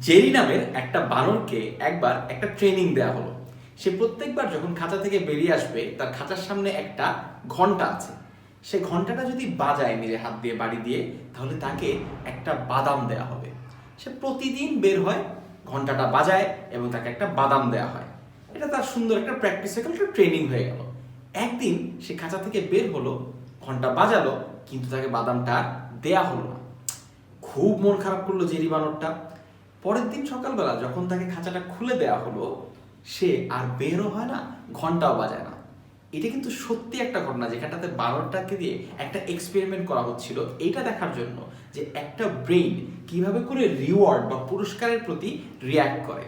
Jerry নামের একটা বানরকে একবার একটা ট্রেনিং দেওয়া হলো। সে প্রত্যেকবার যখন খাঁচা থেকে বেরিয়ে আসবে, তার খাঁচার সামনে একটা ঘণ্টা আছে। সে ঘন্টাটা যদি বাজায় নিজের হাত দিয়ে, বাড়ি দিয়ে, তাহলে তাকে একটা বাদাম দেয়া হবে। সে প্রতিদিন বের হয়, ঘন্টাটা বাজায় এবং তাকে একটা বাদাম দেয়া হয়। এটা তার সুন্দর একটা প্র্যাকটিস একটা ট্রেনিং হয়ে গেল। একদিন সে খাঁচা থেকে বের হলো, ঘণ্টা বাজালো, কিন্তু তাকে বাদামটা দেয়া হলো না। খুব মন খারাপ করল জেরি বানরটা। পরের দিন সকালবেলা যখন তাকে খাঁচাটা খুলে দেয়া হলো, সে আর বেরও হয় না, ঘন্টাও বাজায় না। এটা কিন্তু সত্যি একটা ঘটনা যেখানটাতে বারোটাকে দিয়ে একটা এক্সপেরিমেন্ট করা হচ্ছিল। এটা দেখার জন্য যে একটা ব্রেইন কীভাবে করে রিওয়ার্ড বা পুরস্কারের প্রতি রিয়্যাক্ট করে।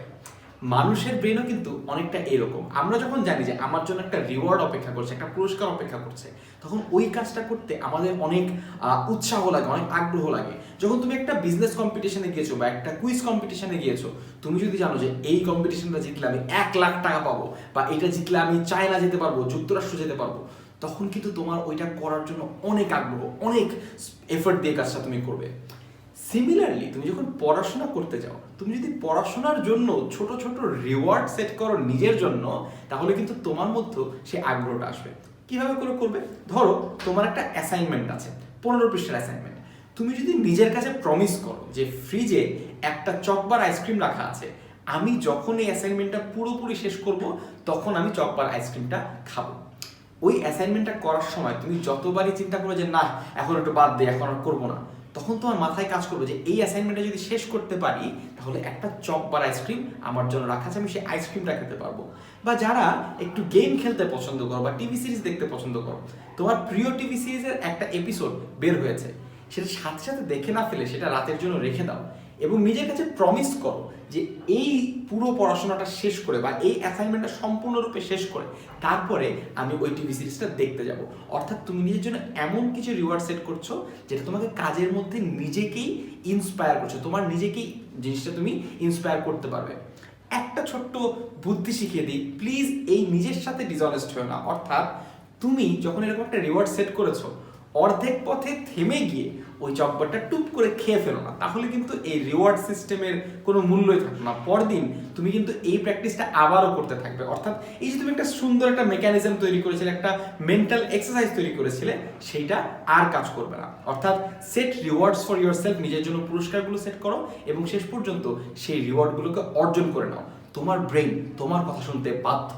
মানুষের ব্রেনও কিন্তু অনেকটা এরকম। আমরা যখন জানি যে আমার জন্য একটা রিওয়ার্ড অপেক্ষা করছে, একটা পুরস্কার অপেক্ষা করছে, তখন ওই কাজটা করতে আমাদের অনেক উৎসাহ লাগে, অনেক আগ্রহ লাগে। যখন তুমি একটা বিজনেস কম্পিটিশনে গিয়েছো বা একটা কুইজ কম্পিটিশনে গিয়েছো, তুমি যদি জানো যে এই কম্পিটিশনটা জিতলে আমি এক লাখ টাকা পাবো বা এটা জিতলে আমি চায়না যেতে পারব, যুক্তরাষ্ট্র যেতে পারব, তখন কিন্তু তোমার ওইটা করার জন্য অনেক আগ্রহ, অনেক এফোর্ট দিয়ে কাজটা তুমি করবে। সিমিলারলি তুমি যখন পড়াশোনা করতে যাও, তুমি যদি পড়াশোনার জন্য ছোট ছোট রিওয়ার্ড সেট করো নিজের জন্য, তাহলে কিন্তু তোমার মধ্যে সে আগ্রহটা আসবে। কীভাবে করে করবে? ধরো, তোমার একটা অ্যাসাইনমেন্ট আছে, পনেরো পৃষ্ঠার অ্যাসাইনমেন্ট তুমি যদি নিজের কাছে প্রমিস করো যে ফ্রিজে একটা চকবার আইসক্রিম রাখা আছে, আমি যখন এই অ্যাসাইনমেন্টটা পুরোপুরি শেষ করব, তখন আমি চকবার আইসক্রিমটা খাব। ওই অ্যাসাইনমেন্টটা করার সময় তুমি যতবারই চিন্তা করো যে না এখন একটু বাদ দে, এখন আর করব না। তখন তোমার মাথায় কাজ করবে যে এই অ্যাসাইনমেন্টটা যদি শেষ করতে পারি, তাহলে একটা চপ বার আইসক্রিম আমার জন্য রাখা আছে, আমি সেই আইসক্রিমটা খেতে পারব। বা যারা একটু গেম খেলতে পছন্দ করো বা টিভি সিরিজ দেখতে পছন্দ করো, তোমার প্রিয় টিভি সিরিজের একটা এপিসোড বের হয়েছে। সেটা সাথে সাথে দেখে না ফেলে, সেটা রাতের জন্য রেখে দাও। এবং নিজের কাছে প্রমিস করো যে এই পুরো পড়াশোনাটা শেষ করে বা এই অ্যাসাইনমেন্টটা সম্পূর্ণরূপে শেষ করে, তারপরে আমি ওই টিভি সিরিজটা দেখতে যাব। অর্থাৎ তুমি নিজের জন্য এমন কিছু রিওয়ার্ড সেট করছ যেটা তোমাকে কাজের মধ্যে নিজেকেই ইন্সপায়ার করছ, তোমার নিজেকেই জিনিসটা তুমি ইন্সপায়ার করতে পারবে। একটা ছোট্ট বুদ্ধি শিখিয়ে দিই প্লিজ এই নিজের সাথে ডিসঅনেস্ট হয়েও না। অর্থাৎ তুমি যখন এরকম একটা রিওয়ার্ড সেট করেছ অর্ধেক পথে থেমে গিয়ে ওই চকবারটা টুপ করে খেয়ে ফেলো না। তাহলে কিন্তু এই রিওয়ার্ড সিস্টেমের কোনো মূল্যই থাকবে না। পরদিন তুমি কিন্তু এই প্র্যাকটিসটা আবারও করতে থাকবে। অর্থাৎ এই যে তুমি একটা সুন্দর একটা মেকানিজম তৈরি করেছিলে, একটা মেন্টাল এক্সারসাইজ তৈরি করেছিলে, সেইটা আর কাজ করবে না। অর্থাৎ set rewards for yourself নিজের জন্য পুরস্কারগুলো সেট করো এবং শেষ পর্যন্ত সেই রিওয়ার্ডগুলোকে অর্জন করে নাও। তোমার ব্রেন তোমার কথা শুনতে বাধ্য।